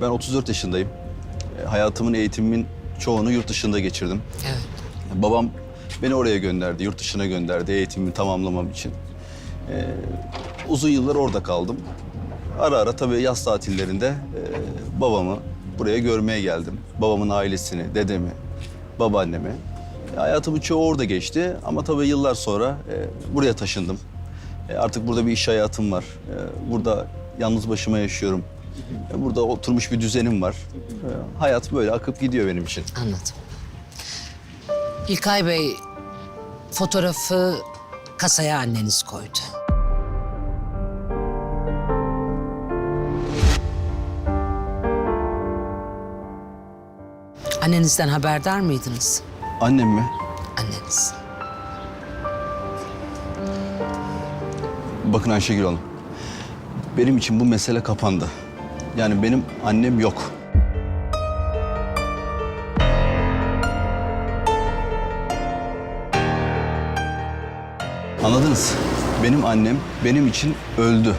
ben 34 yaşındayım. E, hayatımın, eğitimimin çoğunu yurt dışında geçirdim. Evet. Babam beni oraya gönderdi, yurt dışına gönderdi eğitimimi tamamlamam için. Ee, uzun yıllar orada kaldım. Ara ara tabii yaz tatillerinde e, babamı buraya görmeye geldim. Babamın ailesini, dedemi, babaannemi. E, hayatımın çoğu orada geçti ama tabii yıllar sonra e, buraya taşındım. E, artık burada bir iş hayatım var. E, burada yalnız başıma yaşıyorum. Burada oturmuş bir düzenim var. Hayat böyle akıp gidiyor benim için. Anladım. İlkay Bey fotoğrafı kasaya anneniz koydu. Annenizden haberdar mıydınız? Annem mi? Anneniz. Bakın Ayşegül Hanım, benim için bu mesele kapandı. Yani benim annem yok. Anladınız? Benim annem benim için öldü.